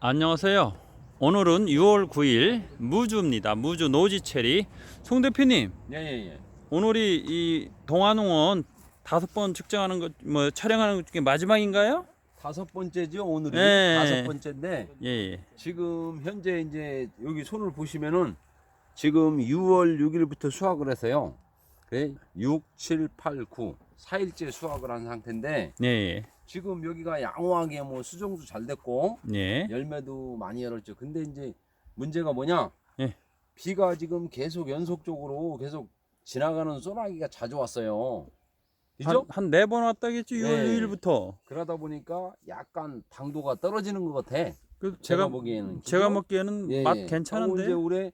안녕하세요. 오늘은 6월 9일 무주입니다. 무주 노지체리. 송 대표님, 예 예 예. 오늘이 이 동안농원 다섯 번 측정하는 것, 뭐 촬영하는 것 중에 마지막인가요? 다섯 번째죠 오늘이 예. 다섯 번째인데 예, 예. 지금 현재 이제 여기 손을 보시면은 지금 6월 6일부터 수확을 해서요. 그래 6, 7, 8, 9 4일째 수확을 한 상태인데 예, 지금 여기가 양호하게 뭐 수정도 잘 됐고 예. 열매도 많이 열었죠. 근데 이제 문제가 뭐냐? 예. 비가 지금 계속 연속적으로 계속 지나가는 소나기가 자주 왔어요. 그죠? 한 네 번 왔다겠죠, 6월 예. 6일부터. 그러다 보니까 약간 당도가 떨어지는 것 같아. 그 제가, 제가 보기에는 제가? 먹기에는 예, 맛 예. 하고 괜찮은데. 이제 올해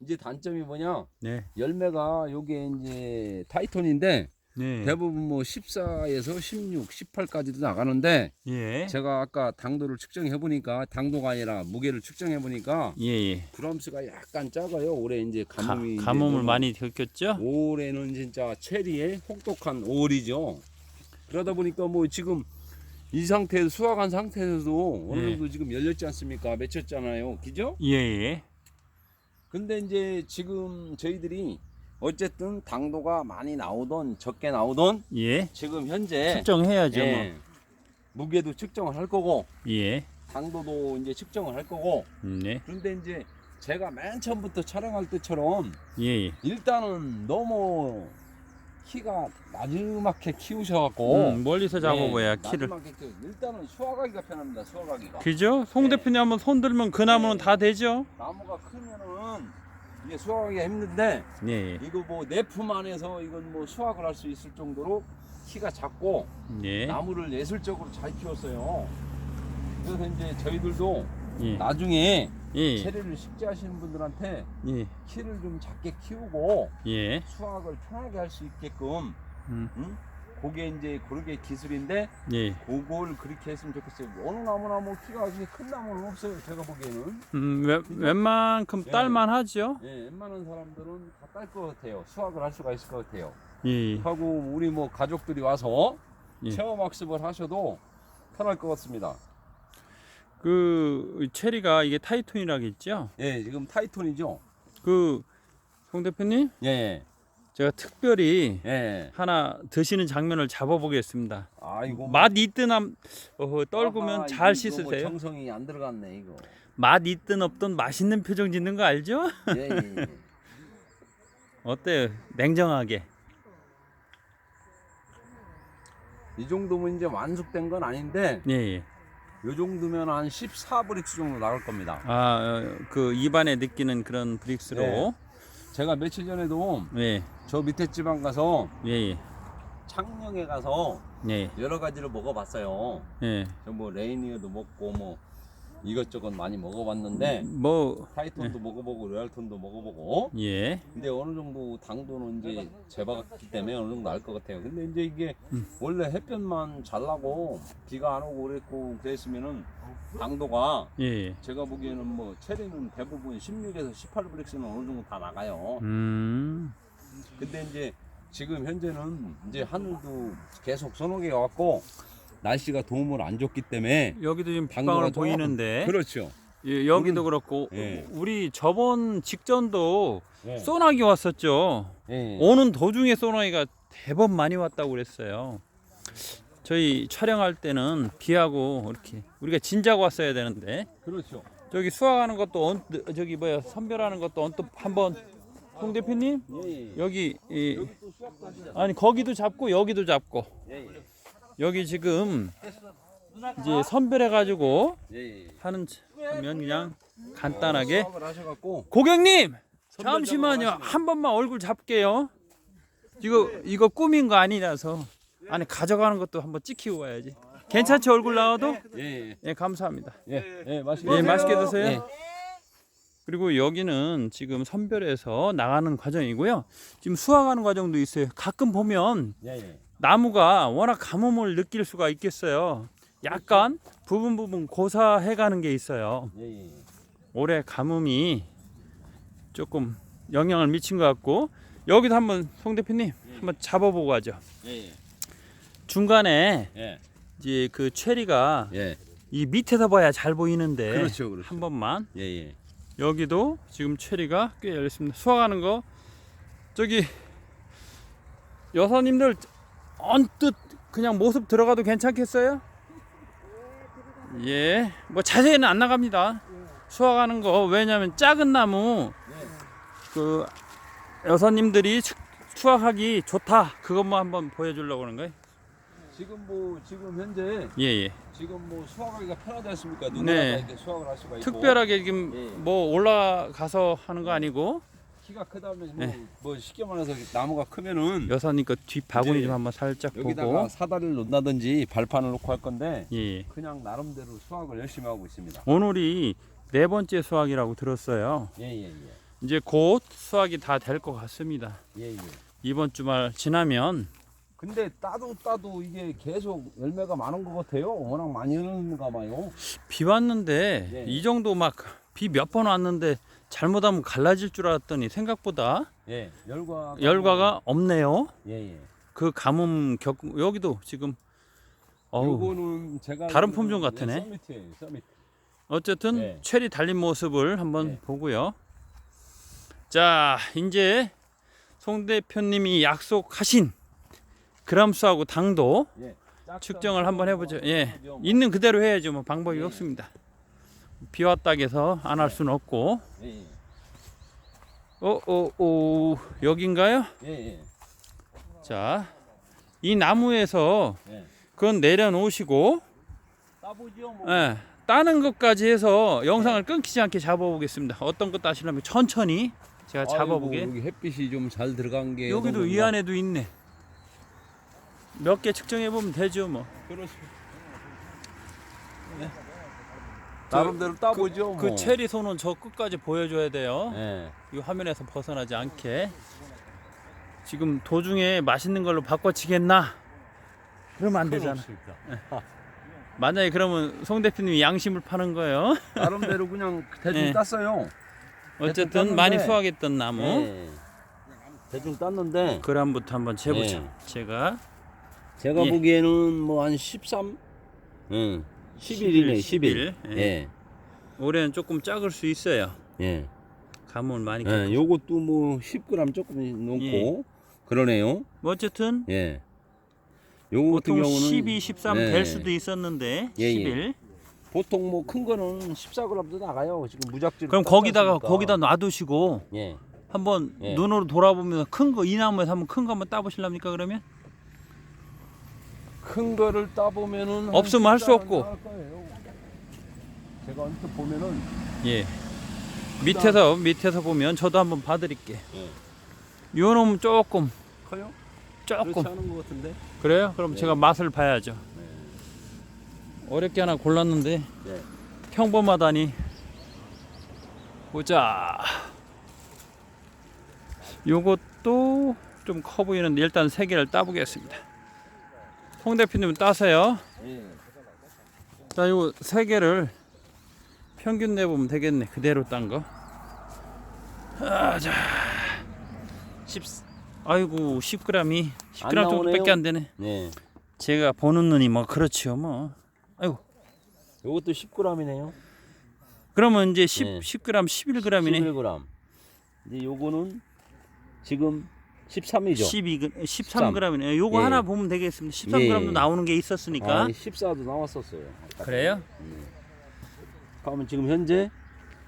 이제 단점이 뭐냐? 네. 열매가 요게 이제 타이톤인데 네. 대부분 뭐 14에서 16, 18까지도 나가는데 예. 제가 아까 당도를 측정해 보니까 당도가 아니라 무게를 측정해 보니까 예, 예. 그람수가 약간 작아요. 올해 이제 가, 가뭄이 이제 가뭄을 많이 겪었죠? 올해는 진짜 체리의 혹독한 5월이죠. 그러다 보니까 뭐 지금 이 상태에서 수확한 상태에서도 어느 예. 정도 지금 열렸지 않습니까? 맺혔잖아요. 그죠? 예, 예. 근데 이제 지금 저희들이 어쨌든 당도가 많이 나오던 적게 나오던 예. 지금 현재 측정해야죠, 예, 무게도 측정을 할 거고 뭐. 예. 당도도 이제 측정을 할 거고 네. 그런데 이제 제가 맨 처음부터 촬영할 때처럼 예, 예. 일단은 너무 키가 나지막하게 키우셔갖고 음, 멀리서 잡아봐야 네, 키를. 나지막하게 키우- 일단은 수확하기가 편합니다. 수확하기가 그죠? 송 네. 대표님 한번 손 들면 그 나무는 다 되죠? 나무가 크면은 이게 수확하기가 힘든데 네. 이거 뭐 내품 안에서 이건 뭐 수확을 할 수 있을 정도로 키가 작고 예. 나무를 예술적으로 잘 키웠어요. 그래서 이제 저희들도 예. 나중에 예. 체리를 식재하시는 분들한테 예. 키를 좀 작게 키우고 예. 수확을 편하게 할 수 있게끔 음. 응? 그게 이제 그렇게 기술인데 예. 그걸 그렇게 했으면 좋겠어요. 어느 나무나 뭐 키가 그렇게 큰 나무는 없어요. 제가 보기에는. 음, 웬, 웬만큼 예. 딸만 하죠? 예, 웬만한 사람들은 다 딸 것 같아요. 수확을 할 수가 있을 것 같아요. 예. 하고 우리 뭐 가족들이 와서 예. 체험 학습을 하셔도 편할 것 같습니다. 그 체리가 이게 타이톤이라겠죠? 예, 지금 타이톤이죠. 그 송 대표님, 예, 제가 특별히 예. 하나 드시는 장면을 잡아보겠습니다. 아이고. 맛 있든 함, 어허, 떨구면 아하, 잘 이거 뭐 씻으세요. 정성이 안 들어갔네 이거. 맛 있든 없든 맛있는 표정 짓는 거 알죠? 예, 예, 예. 어때요? 냉정하게. 이 정도면 이제 완숙된 건 아닌데 예. 예. 요 정도면 한 14브릭스 정도 나올 겁니다. 아, 어, 그 입안에 느끼는 그런 브릭스로. 네. 제가 며칠 전에도 예. 저 밑에 지방 가서 예. 예. 창녕에 가서 예. 여러 가지를 먹어봤어요. 예. 저뭐 레이니어도 먹고 뭐 이것저것 많이 먹어봤는데 뭐 타이톤도 먹어보고 레알톤도 먹어보고 예. 근데 어느 정도 당도는 이제 재봤기 때문에 어느 정도 알 것 같아요. 근데 이제 이게 음. 원래 햇볕만 잘 나고 비가 안 오고 그랬고 그랬으면은 당도가 예. 제가 보기에는 뭐 체리는 대부분 16에서 18 브릭스는 어느 정도 다 나가요. 음. 근데 이제 지금 현재는 이제 하늘도 계속 서너게 왔고 날씨가 도움을 안 줬기 때문에 여기도 지금 조금- 보이는데 그렇죠. 예, 여기도 오늘- 그렇고 예. 우리 저번 직전도 예. 소나기 왔었죠. 예. 오는 도중에 소나기가 대법 많이 왔다고 그랬어요. 저희 촬영할 때는 비하고 이렇게 우리가 진작 왔어야 되는데 그렇죠. 저기 수확하는 것도 언 저기 뭐야 선별하는 것도 언뜻 한번 홍 대표님 예, 예. 여기 이, 여기 하시잖아요. 아니 거기도 잡고 여기도 잡고 예, 예. 여기 지금 이제 선별해 가지고 예, 예. 하는 면 그냥 간단하게 하셔갖고 고객님 잠시만요 한 번만 얼굴 잡게요 이거 이거 꾸민 거 아니라서 아니 가져가는 것도 한번 찍히고 와야지 괜찮죠 얼굴 나와도 예, 예. 예 감사합니다 예, 예, 맛있게 예. 맛있게 드세요 예. 그리고 여기는 지금 선별해서 나가는 과정이고요 지금 수확하는 과정도 있어요 가끔 보면 예, 예. 나무가 워낙 가뭄을 느낄 수가 있겠어요 약간 부분 부분 고사해 가는 게 있어요 예, 예. 올해 가뭄이 조금 영향을 미친 것 같고 여기도 한번 송 대표님 한번 잡아보고 가죠. 예, 예. 중간에 예. 이제 그 체리가 예. 이 밑에서 봐야 잘 보이는데 그렇죠, 그렇죠. 한 번만 예, 예. 여기도 지금 체리가 꽤 열렸습니다. 수확하는 거 저기 여사님들 언뜻 그냥 모습 들어가도 괜찮겠어요? 예, 뭐 자세히는 안 나갑니다. 수확하는 거 왜냐면 작은 나무 그 여사님들이 수- 수확하기 좋다 그것만 한번 보여주려고 하는 거예요. 지금 뭐 지금 현재 예, 예. 지금 뭐 수확하기가 편하지 않습니까? 누구나 네. 다 이렇게 수확을 할 수가 있고. 특별하게 지금 예. 뭐 올라가서 하는 거 아니고 키가 크다면 뭐, 네. 뭐 쉽게 말해서 나무가 크면은 여사님 거뒷 바구니 이제 좀 한번 살짝 여기다가 보고 사다리를 놓는다든지 발판을 놓고 할 건데 예. 예. 그냥 나름대로 수확을 열심히 하고 있습니다. 오늘이 네 번째 수확이라고 들었어요. 예예예. 예, 이제 곧 수확이 다 될 것 같습니다. 예. 예, 예. 이번 주말 지나면 근데 따도 따도 이게 계속 열매가 많은 것 같아요. 워낙 많이 오는가 봐요. 비 왔는데 예. 이 정도 막 비 몇 번 왔는데 잘못하면 갈라질 줄 알았더니 생각보다 예. 열과 열과가 없네요. 예 예. 그 가뭄 겪 여기도 지금 어우 요거는 제가 다른 알기로는 품종 같으네. 예, 서미트예요. 서미트. 어쨌든 예. 체리 달린 모습을 한번 예. 보고요. 자 이제 송 대표님이 약속하신 그람수하고 당도 예. 측정을 한번 해보죠. 예, 뭐. 있는 그대로 해야죠. 뭐 방법이 예. 없습니다. 비 왔다 해서 안 할 수는 없고. 예. 예. 어, 어, 어, 여긴가요? 예. 예. 자, 이 나무에서 예. 그건 내려놓으시고, 따보죠 뭐. 예, 따는 것까지 해서 영상을 끊기지 않게 잡아보겠습니다. 어떤 것 따시려면 천천히 제가 잡아보게. 아이고, 여기 햇빛이 좀 잘 들어간 게 여기도 이. 안에도 있네. 몇 개 측정해 보면 되죠, 뭐. 그렇습니다. 나름대로 따보죠. 그 뭐. 체리 손은 저 끝까지 보여줘야 돼요. 예. 이 화면에서 벗어나지 않게 지금 도중에 맛있는 걸로 바꿔치겠나? 그러면 안 되잖아. 없습니다. 만약에 그러면 송 대표님이 양심을 파는 거예요. 나름대로 그냥 대충 예. 땄어요. 어쨌든 땄는데. 많이 수확했던 나무 예. 대충 땄는데 그람부터 한번 재보죠. 예. 제가 제가 예. 보기에는 뭐 한 13, 응, 11이네, 11. 11. 예. 예. 올해는 조금 작을 수 있어요. 예. 감을 많이. 예. 예. 요것도 뭐 10g 조금 넘고 그러네요. 뭐 어쨌든 예. 요거 같은 보통 경우는 12, 13 예. 될 수도 있었는데 예, 예. 11. 보통 뭐 큰 거는 14g도 나가요. 지금 무작정. 그럼 거기다가 거기다 놔두시고 예. 한번 예. 눈으로 돌아보면서 큰 거 이 나무에서 한번 큰 거 한번 따보실랍니까 그러면? 큰 거를 따 보면은 한 없으면 할수 14 없고. 나갈 거예요. 제가 언뜻 보면은 예. 밑에서 밑에서 보면 저도 한번 봐드릴게. 예. 요 놈은 조금 커요? 조금 그렇지 않은 것 같은데. 그래요? 그럼 네. 제가 맛을 봐야죠. 어렵게 하나 골랐는데 네. 평범하다니. 보자. 요것도 좀 커 보이는데 일단 세 개를 따보겠습니다. 홍 대표님 따세요. 예. 자, 요세 개를 평균 내보면 되겠네. 그대로 딴 거. 아, 자. 10 아이고, 10g이 10g 안 나오네요. 정도밖에 안 되네. 네. 제가 보는 눈이 뭐 그렇지요, 뭐. 아이고. 요것도 10g이네요. 그러면 이제 10 네. 10g, 11g이네. 11g. 이제 요거는 지금 13이죠. 12 13g이네. 요거 예. 하나 보면 되겠습니다. 13g도 예. 나오는 게 있었으니까. 아, 14도 나왔었어요. 그래요? 그러면 지금 현재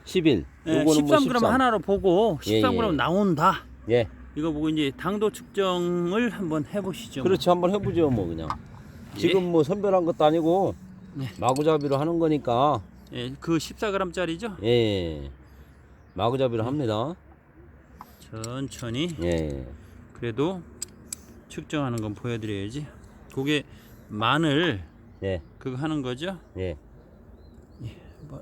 11. 예, 요거는 13g 뭐 13. 하나로 보고 예, 13g 예. 나온다. 예. 이거 보고 이제 당도 측정을 한번 해보시죠. 그렇지 한번 해보죠 뭐 그냥. 예. 지금 뭐 선별한 것도 아니고 예. 마구잡이로 하는 거니까 예, 그 14g짜리죠? 예. 마구잡이로 합니다. 천천히 예. 그래도 측정하는 건 보여드려야지. 그게 마늘 예. 그거 하는 거죠? 예. 뭐.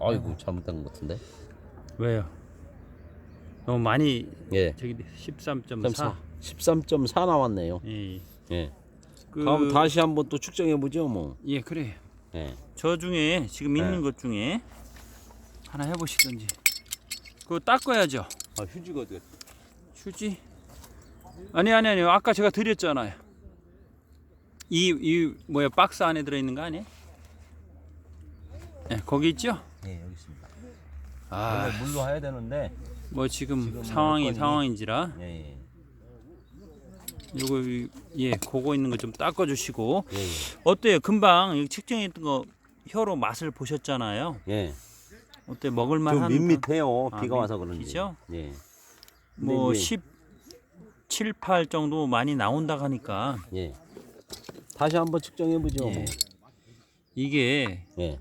아이고 잘못된 것 같은데. 왜요? 너무 많이 예. 저기 13.4. 13.4. 13.4 나왔네요. 예. 예. 그 그럼 다시 한번 또 측정해 보죠 뭐. 예, 그래. 예. 저 중에 지금 있는 네. 것 중에 하나 해보시든지. 그거 닦아야죠. 아 휴지가 어디? 휴지? 아니 아니 아니요. 아까 제가 드렸잖아요. 이 이 뭐야 박스 안에 들어 있는 거 아니에요? 네, 거기 있죠? 예, 여기 있습니다. 아, 원래 물로 해야 되는데 뭐 지금, 지금 상황이 여건이- 상황인지라 예, 예. 요거 예, 그거 있는 거 좀 닦아 주시고 예, 어때요? 금방 이 측정했던 거 혀로 맛을 보셨잖아요. 예. 예. 어때 먹을 좀 만한 밋밋해요. 아, 비가 와서 그런지. 밋밋이죠? 예. 뭐 네, 네. 10, 7, 8 정도 많이 나온다 하니까 예. 다시 한번 측정해 보죠. 예. 이게 예.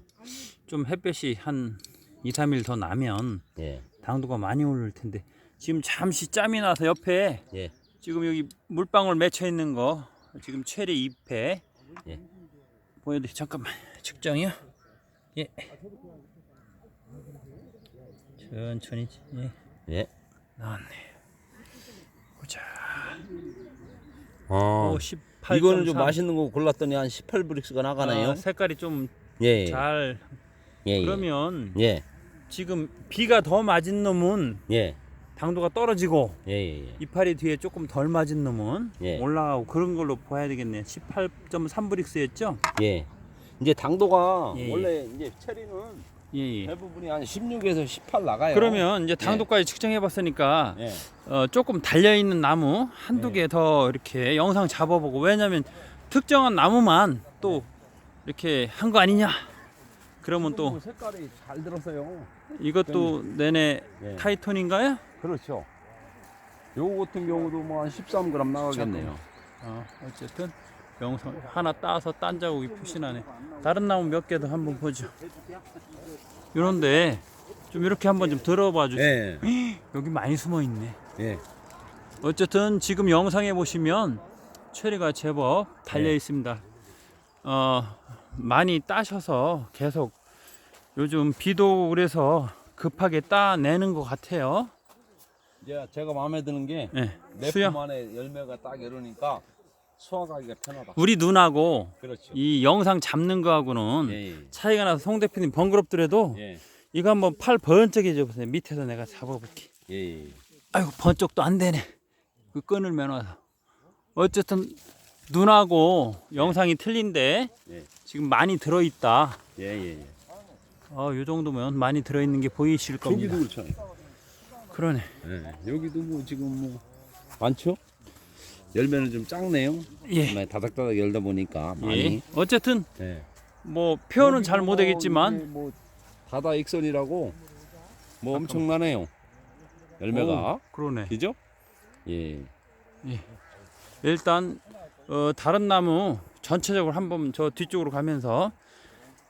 좀 햇볕이 한 2, 3일 더 나면 예. 당도가 많이 오를 텐데 지금 잠시 짬이 나서 옆에 예. 지금 여기 물방울 맺혀 있는 거 지금 체리 잎에 예. 보여드리 잠깐만 측정이요 예 천천히 예 예. 나왔네 보자 어. 오, 18. 이거는 좀 맛있는 거 골랐더니 한 18브릭스가 나가네요. 색깔이 좀 예. 잘 예. 예. 그러면 예. 지금 비가 더 맞은 놈은 예. 당도가 떨어지고 예. 예. 예. 이파리 뒤에 조금 덜 맞은 놈은 예. 올라가고 그런 걸로 봐야 되겠네. 18.3 브릭스였죠? 예. 이제 당도가 예, 예. 원래 이제 체리는 예, 예. 대부분이 한 16에서 18 나가요. 그러면 이제 당도까지 측정해 봤으니까 예. 어, 조금 달려 있는 나무 한두 예. 개 더 이렇게 영상 잡아보고 왜냐면 특정한 나무만 또 이렇게 한 거 아니냐? 그러면 또 색깔이 잘 들었어요. 이것도 내내 예. 타이톤인가요? 그렇죠. 요거 같은 경우도 뭐 한 13g 나가겠네요. 어, 어쨌든 영상 하나 따서 딴 자국이 표시나네. 다른 나무 몇 개도 한번 보죠. 이런데 좀 이렇게 한번 좀 들어봐 주세요. 예. 여기 많이 숨어 있네. 예. 어쨌든 지금 영상에 보시면 체리가 제법 달려 네. 있습니다. 어, 많이 따셔서 계속 요즘 비도 그래서 급하게 따내는 것 같아요. 이제 제가 마음에 드는 게 네, 내품 수영. 안에 열매가 딱 이러니까 수확하기가 편하다. 우리 눈하고 그렇죠. 이 영상 잡는 거하고는 예. 예. 차이가 나서 송 대표님 번거롭더라도 예. 이거 한번 팔 번쩍해 줘 보세요. 밑에서 내가 잡아볼게. 예. 예. 아이고 번쩍도 안 되네. 그 끈을 매놔서. 어쨌든 눈하고 영상이 틀린데 예. 지금 많이 들어있다. 예. 예. 예. 어, 요 정도면 많이 들어있는 게 보이실 겁니다. 여기도 그렇죠. 그러네. 예. 여기도 뭐 지금 뭐 많죠? 열매는 좀 작네요. 예. 정말 다닥다닥 열다 보니까 많이. 예. 어쨌든 예. 뭐 표현은 잘 못하겠지만 뭐 다다 익선이라고 뭐 엄청나네요. 열매가 오, 그러네. 그죠? 예. 일단 어, 다른 나무 전체적으로 한번 저 뒤쪽으로 가면서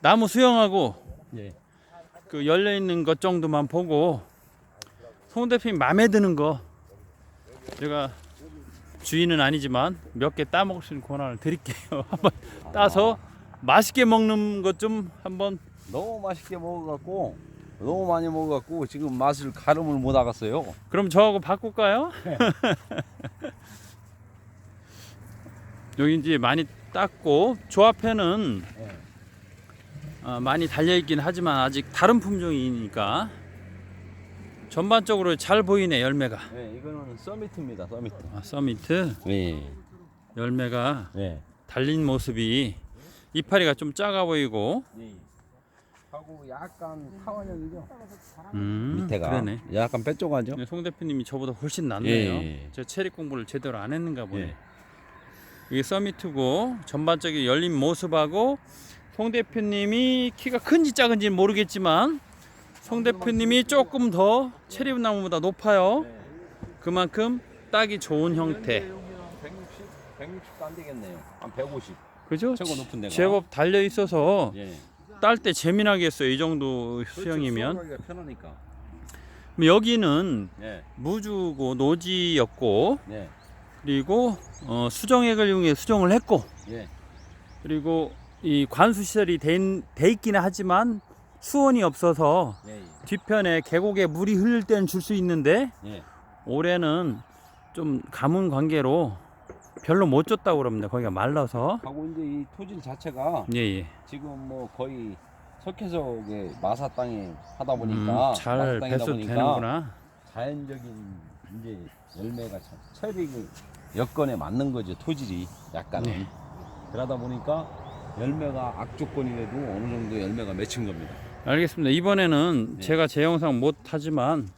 나무 수영하고 예. 그 열려 있는 것 정도만 보고 송 대표님 마음에 드는 거 제가 주인은 아니지만 몇 개 따먹을 수 있는 권한을 드릴게요. 한번 따서 맛있게 먹는 것 좀 한번 너무 맛있게 먹어갖고 너무 많이 먹어갖고 지금 맛을 가름을 못 하겠어요. 그럼 저하고 바꿀까요? 여기 이제 많이 땄고 조합회는 예. 어, 많이 달려 있긴 하지만 아직 다른 품종이니까 전반적으로 잘 보이네 열매가 네, 이거는 서미트입니다. 서미트. 아, 서미트 네. 열매가 네. 달린 모습이 이파리가 좀 작아 보이고 네. 하고 약간 타원형이죠. 음, 밑에가 그러네 약간 빼쪽하죠. 네, 송 대표님이 저보다 훨씬 낫네요 예. 제 체리 공부를 제대로 안 했는가 보네 예. 이게 서미트고 전반적인 열린 모습하고 송 대표님이 키가 큰지 작은지 모르겠지만 송 대표님이 조금 더 체리 나무보다 높아요. 네. 그만큼 따기 좋은 형태. 160, 160도 안 되겠네요. 한 150. 그죠? 최고 높은 데가. 제법 달려 있어서 예. 딸때 재미나겠어요. 이 정도 수영이면. 수영하기가 편하니까. 여기는 예. 무주고 노지였고 예. 그리고 어, 수정액을 이용해 수정을 했고 예. 그리고 이 관수 시설이 돼, 있- 돼 있기는 하지만 수온이 없어서 예. 뒤편에 계곡에 물이 흐를 때는 줄 수 있는데 예. 올해는 좀 가뭄 관계로 별로 못 줬다고 그럽니다. 거기가 말라서. 하고 이제 이 토질 자체가 예, 예. 지금 뭐 거의 석회석의 마사 땅에 하다 음, 보니까 잘 마사 땅이다 배수 보니까 되는구나. 자연적인 이제 열매가 참 체리 여건에 맞는 거죠 토질이 약간 은 네. 그러다 보니까 열매가 악조건이라도 어느 정도 열매가 맺힌 겁니다. 알겠습니다. 이번에는 네. 제가 제 영상 못 하지만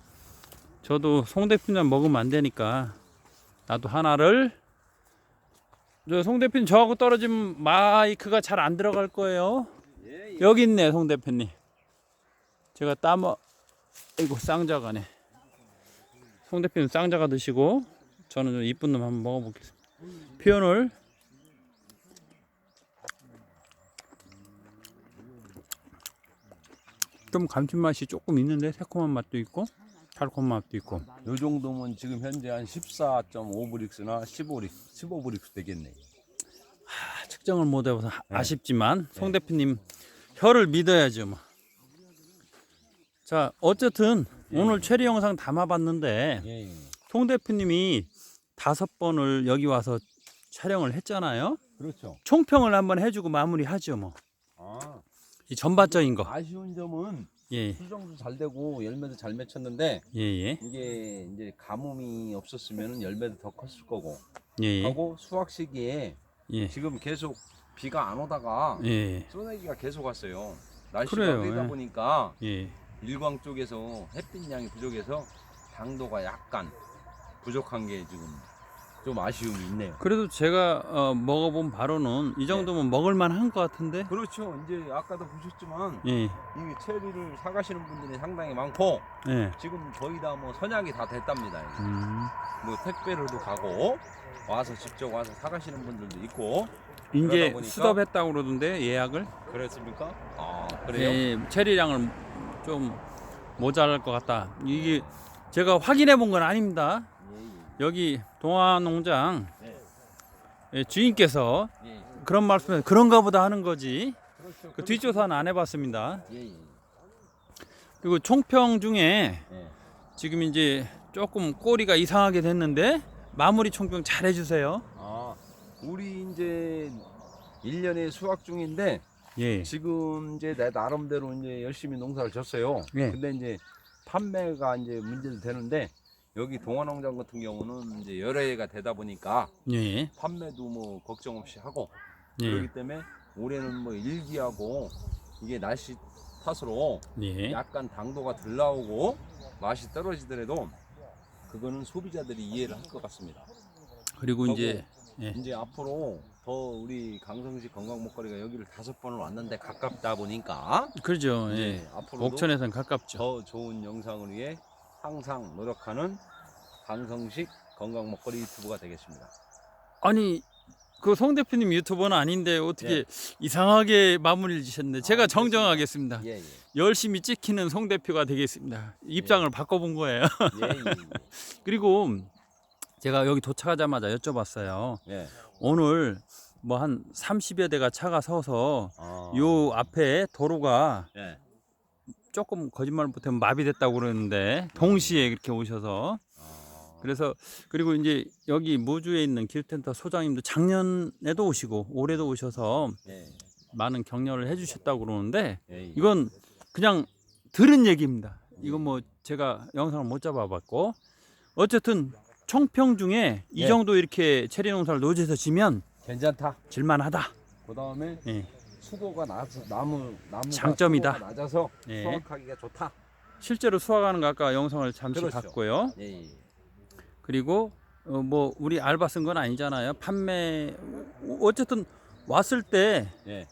저도 송대표님 먹으면 안 되니까 나도 하나를 저 송대표님 저하고 떨어지면 마이크가 잘 안 들어갈 거예요. 예, 예. 여기 있네 송 대표님. 제가 따먹 이거 쌍자가네. 송 대표님 쌍자가 드시고 저는 좀 이쁜 놈 한번 먹어보겠습니다. 표현을 좀 감칠맛이 조금 있는데 새콤한 맛도 있고 달콤한 맛도 있고 요 정도면 지금 현재 한 14.5브릭스나 15브릭스, 15브릭스 되겠네. 아, 측정을 못 해봐서 하- 네. 아쉽지만 송 대표님 혀를 믿어야죠. 뭐. 자 어쨌든 오늘 체리 영상 담아봤는데 예, 예. 송 대표님이 다섯 번을 여기 와서 촬영을 했잖아요. 그렇죠. 총평을 한번 해주고 마무리하죠. 뭐. 아, 이 전반적인 거. 아쉬운 점은 예, 수정도 잘 되고 열매도 잘 맺혔는데 예, 예, 이게 이제 가뭄이 없었으면 열매도 더 컸을 거고 예, 예, 하고 수확 시기에 예, 지금 계속 비가 안 오다가 예, 쏘내기가 계속 왔어요. 날씨가 그래요, 흐리다 예. 보니까 예. 일광 쪽에서 햇빛 양이 부족해서 당도가 약간 부족한 게 지금 좀 아쉬움이 있네요. 그래도 제가 어, 먹어본 바로는 이 정도면 먹을만 한 것 같은데. 그렇죠. 이제 아까도 보셨지만 예, 이 체리를 사가시는 분들이 상당히 많고 예. 지금 거의 다 뭐 선약이 다 됐답니다. 이제. 음. 뭐 택배로도 가고 와서 직접 와서 사가시는 분들도 있고 이제 보니까- 수답했다고 그러던데 예약을. 그랬습니까? 아 그래요? 예, 체리량을 좀 모자랄 것 같다. 이게 제가 확인해 본 건 아닙니다. 예, 여기 동화농장 예. 예, 주인께서 예, 예. 그런 말씀에 그런가 보다 하는 거지. 그렇죠. 그 뒷조사는 안 해봤습니다. 예, 예. 그리고 총평 중에 예. 지금 이제 조금 꼬리가 이상하게 됐는데 마무리 총평 잘 해주세요. 아 우리 이제 1년에 수확 중인데 예. 지금 이제 내 나름대로 이제 열심히 농사를 졌어요. 예. 근데 이제 판매가 이제 문제도 되는데 여기 동화농장 같은 경우는 이제 여러 해가 되다 보니까 예. 판매도 뭐 걱정 없이 하고 예. 그렇기 때문에 올해는 뭐 일기하고 이게 날씨 탓으로 예. 약간 당도가 덜 나오고 맛이 떨어지더라도 그거는 소비자들이 이해를 할 것 같습니다. 그리고 이제 예. 이제 앞으로 더 우리 강성식 건강 먹거리가 여기를 다섯 번을 왔는데 가깝다 보니까. 이제 예. 앞으로도 옥천에선 가깝죠. 더 좋은 영상을 위해 항상 노력하는 강성식 건강 먹거리 유튜브가 되겠습니다. 아니 그 송 대표님 유튜버는 아닌데 어떻게 예. 이상하게 마무리를 지셨네. 제가 아, 정정하겠습니다. 예, 예. 열심히 찍히는 송 대표가 되겠습니다. 입장을 바꿔본 거예요. 예, 그리고 제가 여기 도착하자마자 여쭤봤어요. 예. 예. 오늘 뭐 한 30여 대가 차가 서서 아, 요 앞에 도로가 예. 조금 거짓말 못하면 마비됐다고 그러는데 동시에 이렇게 오셔서 아, 그래서 그리고 이제 여기 무주에 있는 기후센터 소장님도 작년에도 오시고 올해도 오셔서 예. 많은 격려를 해주셨다고 그러는데 예, 예. 이건 그냥 들은 얘기입니다. 이건 뭐 제가 영상을 못 잡아봤고 어쨌든 총평 중에 이 예. 정도 이렇게 체리 농사를 노지에서 지면 괜찮다. 질만하다. 그 다음에 예. 수도가 낮아 나무 나무 장점이다. 낮아서 예. 수확하기가 좋다. 실제로 수확하는 거 아까 영상을 잠시 그렇죠. 봤고요. 예, 예. 그리고 어, 뭐 우리 알바 쓴 건 아니잖아요. 판매 어쨌든 왔을 때 예.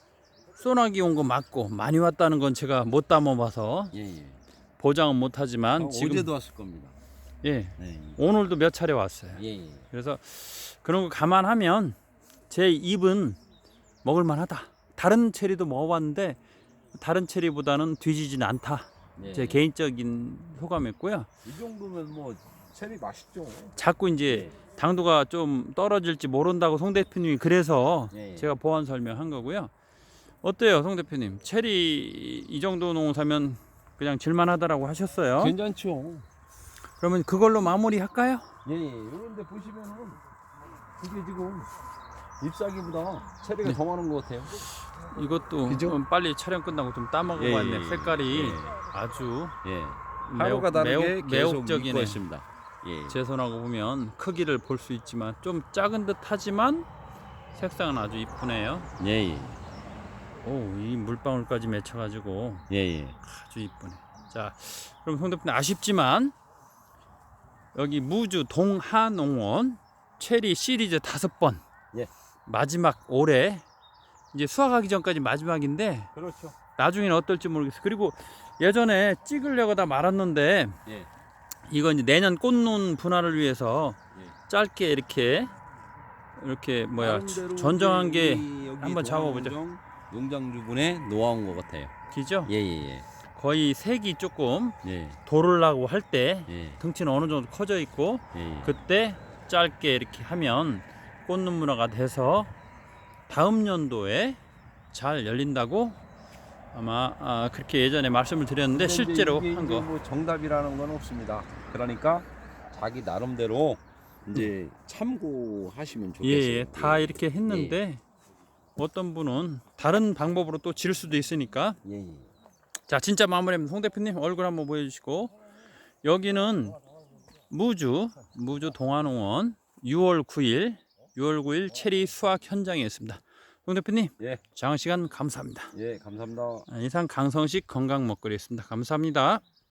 소나기 온 거 맞고 많이 왔다는 건 제가 못 담아봐서 예, 예. 보장은 못하지만 어, 지금 어제도 왔을 겁니다. 예 예, 오늘도 몇 차례 왔어요. 예. 예. 그래서 그런 거 감안하면 제 입은 먹을만하다. 다른 체리도 먹어봤는데 다른 체리보다는 뒤지진 않다. 예. 제 개인적인 소감이었고요. 이 정도면 뭐 체리 맛있죠. 자꾸 이제 당도가 좀 떨어질지 모른다고 송 대표님이 그래서 예, 예. 제가 보완 설명한 거고요. 어때요, 송 대표님? 체리 이 정도 농 사면 그냥 질만하다라고 하셨어요. 괜찮죠. 그러면 그걸로 마무리 할까요? 예, 예. 이런데 보시면은 이게 지금 잎사귀보다 체리가 네. 더 많은 것 같아요. 이것도 그죠? 음, 빨리 촬영 끝나고 좀 따먹어봤네. 예, 예, 예. 색깔이 예. 아주 예. 하루가 다르게 계속 매혹적이네. 있습니다. 예. 제 손하고 보면 크기를 볼 수 있지만 좀 작은 듯하지만 색상은 아주 이쁘네요. 예, 예. 오 이 물방울까지 맺혀가지고 예 예. 아주 이쁘네. 자, 그럼 송 대표님 아쉽지만 여기 무주 동하농원 체리 시리즈 다섯 번 예. 마지막 올해 이제 수확하기 전까지 마지막인데 그렇죠. 나중에는 어떨지 모르겠어. 그리고 예전에 찍으려고 다 말았는데 예. 이건 이제 내년 꽃눈 분할을 위해서 예. 짧게 이렇게 이렇게 뭐야 전정한 게 한번 잡아보죠. 농장 주분에 놓아온 것 같아요. 기죠? 예예예. 거의 색이 조금 예. 도르려고 할 때 예. 등치는 어느 정도 커져 있고 예. 그때 짧게 이렇게 하면 꽃눈 문화가 돼서 다음 연도에 잘 열린다고 아마 아, 그렇게 예전에 말씀을 드렸는데 실제로 이게 한 이제 거. 뭐 정답이라는 건 없습니다. 그러니까 자기 나름대로 이제 참고하시면 좋겠어요. 예, 예, 다 이렇게 했는데 어떤 분은 다른 방법으로 또질 수도 있으니까 예. 예. 자 진짜 마무리하면 송 대표님 얼굴 한번 보여주시고 여기는 무주 무주 동안농원 6월 9일 6월 9일 체리 수확 현장이었습니다. 송 대표님 예. 장시간 감사합니다. 예, 감사합니다. 이상 강성식 건강 먹거리였습니다. 감사합니다.